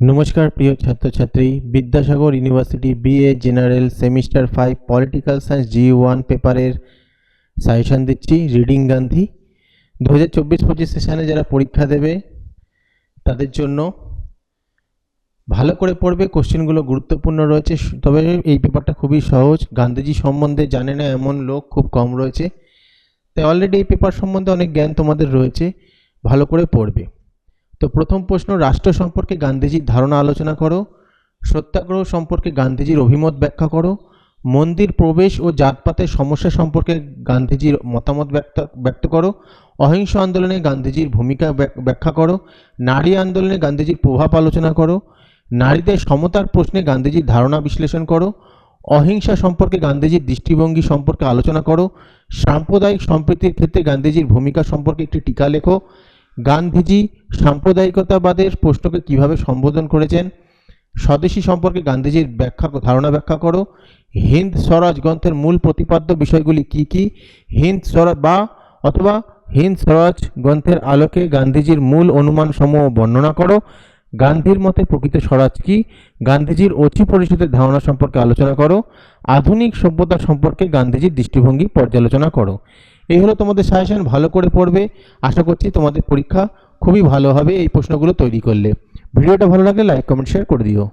নমস্কার, প্রিয় ছাত্রছাত্রী। Vidyasagar university BA general semester five political science G one পেপারের সাজেশন দিচ্ছি, রিডিং গান্ধী। দু হাজার চব্বিশ পঁচিশ সেশানে যারা পরীক্ষা দেবে, তাদের জন্য ভালো করে পড়বে কোশ্চেনগুলো গুরুত্বপূর্ণ রয়েছে। তবে এই পেপারটা খুবই সহজ। গান্ধীজি সম্বন্ধে জানে না এমন লোক খুব কম রয়েছে। তাই অলরেডি এই পেপার সম্বন্ধে অনেক জ্ঞান তোমাদের রয়েছে। ভালো করে পড়বে। তো প্রথম প্রশ্ন, রাষ্ট্র সম্পর্কে গান্ধীজির ধারণা আলোচনা করো। সত্যাগ্রহ সম্পর্কে গান্ধীজির অভিমত ব্যাখ্যা করো। মন্দির, প্রবেশ ও জাতপাতের সমস্যা সম্পর্কে গান্ধীজির মতামত ব্যক্ত ব্যক্ত করো। অহিংস আন্দোলনে গান্ধীজির ভূমিকা ব্যাখ্যা করো। নারী আন্দোলনে গান্ধীজির প্রভাব আলোচনা করো। নারীদের সমতার প্রশ্নে গান্ধীজির ধারণা বিশ্লেষণ করো। অহিংসা সম্পর্কে গান্ধীজির দৃষ্টিভঙ্গি সম্পর্কে আলোচনা করো। সাম্প্রদায়িক সম্প্রীতির ক্ষেত্রে গান্ধীজির ভূমিকা সম্পর্কে একটি টিকা লেখো। গান্ধীজি সাম্প্রদায়িকতাবাদের প্রশ্নকে কীভাবে সম্বোধন করেছেন? স্বদেশী সম্পর্কে গান্ধীজির ব্যাখ্যা, ধারণা ব্যাখ্যা করো। হিন্দ স্বরাজ গ্রন্থের মূল প্রতিপাদ্য বিষয়গুলি কি কি? হিন্দ স্বরাজ বা, অথবা হিন্দ স্বরাজ গ্রন্থের আলোকে গান্ধীজির মূল অনুমান সমূহ বর্ণনা করো। গান্ধীর মতে প্রকৃত স্বরাজ কি? গান্ধীজির অচি পরিষদের ধারণা সম্পর্কে আলোচনা করো। আধুনিক সভ্যতা সম্পর্কে গান্ধীজির দৃষ্টিভঙ্গি পর্যালোচনা করো। এই হলো তোমাদের সাজেশন ভালো করে পড়বে। আশা করছি তোমাদের পরীক্ষা খুবই ভালো হবে এই প্রশ্নগুলো তৈরি করলে। ভিডিওটা ভালো লাগলে লাইক কমেন্ট শেয়ার করে দিও।